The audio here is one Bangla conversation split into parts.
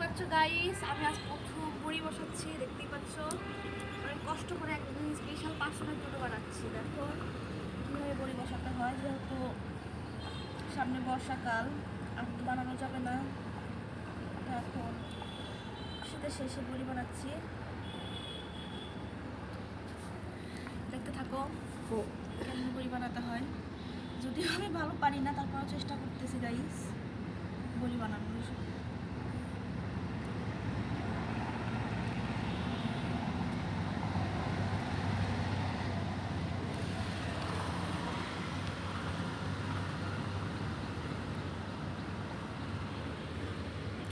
পাচ্ছ গাইস আমি আজ প্রথম বড়ি বসাচ্ছি, দেখতেই পাচ্ছ? অনেক কষ্ট করে একদম স্পেশাল পাঁচশোটার জন্য বানাচ্ছি, দেখো। কীভাবে বড়ি বসাতে হয়, যেহেতু সামনে বর্ষাকাল, আর তো বানানো যাবে না। এখন শীতের শেষে বড়ি বানাচ্ছি। দেখতে থাকো, কেমন বড়ি বানাতে হয়। যদিও আমি ভালো পারি না, তারপরেও চেষ্টা করতেছি গাইস বড়ি বানানোর।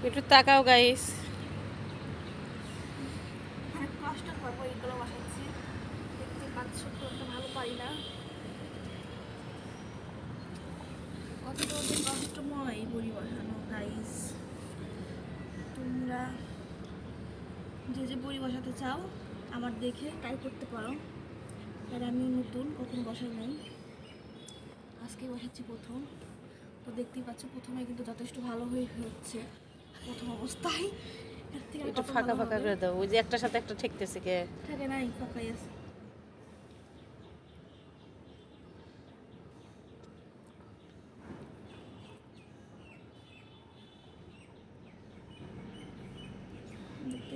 একটু তাকাও গাইস কষ্ট বসাচ্ছি। দেখতে ভালো না। কষ্টময় বসানো গাইস তোমরা যে যে বড়ি বসাতে চাও, আমার দেখে তাই করতে পারো। আর আমিও নতুন, কখনো বসাই নাই। আজকে বসাচ্ছি প্রথম। তো দেখতেই পাচ্ছ, প্রথমে কিন্তু যথেষ্ট ভালো হয়ে হচ্ছে। প্রথম অবস্থায়। একটু ফাঁকা ফাঁকা? করে দাও। ওই যে একটার সাথে একটা ঠেকতেছে কে? থাকে নাই ফাঁকাই আছে।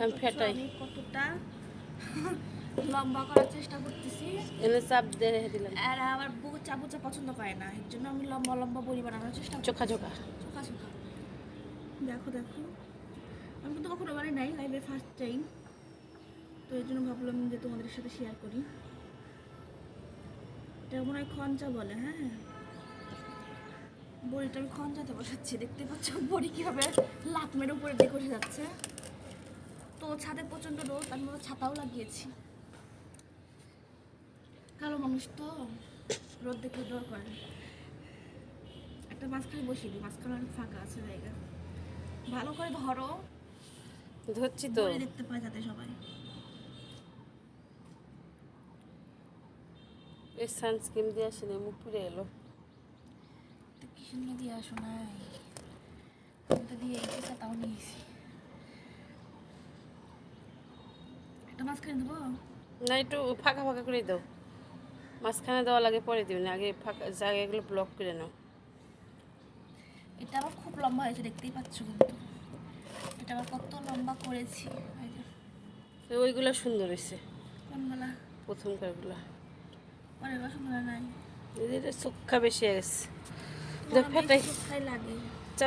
আমি ফেটাই। কতটা লম্বা করার চেষ্টা করতেছি। এনে চাপ দিয়ে দিলাম। আর আমার বউ চাপুচা পছন্দ করে না এর জন্য আমি লম্বা লম্বা বড়ি বানানোর চেষ্টা চোখা চোখা। চোখা চোখা। দেখো দেখো। আমি কিন্তু কখনো মানে নাই লাইভে ফার্স্ট টাইম তো এর জন্য ভাবলাম যে তোমাদের সাথে শেয়ার করি। এটা মনে হয় খঞ্চা বলে হ্যাঁ? বড়িটা আমি খঞ্চাতে বসাচ্ছি, দেখতে পাচ্ছ বড়ি কীভাবে লাত মেরে উপরে দিয়ে করে যাচ্ছে। তো ছাদে প্রচণ্ড রোদ, আমি ওর ছাতাও লাগিয়েছি। কালো মানুষ তো, রোদ দেখে ডর করে। একটা মাঝখানে বসিয়ে দিই, মাঝখানে অনেক ফাঁকা আছে জায়গা। ভালো করে ধরো। ধরছি তো। দেখতে পায় যাতে সবাই। এই সানস্ক্রিন দিয়ে আসলে মুখ পুড়ে এলো। তো কি সুন্দর দিয়ে আসো নাই? আমি তো দিয়ে এসেছে তাও নিয়েছি। একটা মাঝখানে দেবো? না একটু ফাঁকা ফাঁকা করে দাও। মাঝখানে দেওয়া লাগে পরে দিবেন আগে ফাঁকা জায়গাগুলো ব্লক করে নাও। এটা আবার খুব লম্বা হয়েছে দেখতেই পাচ্ছ কিন্তু। এটা আবার কত লম্বা করেছি ওইগুলো সুন্দর হয়েছে। কোনগুলা? প্রথম কারগুলো। পরের সুন্দর নাই। এদের চোখা বেশি গেছে। ফেটাই লাগে।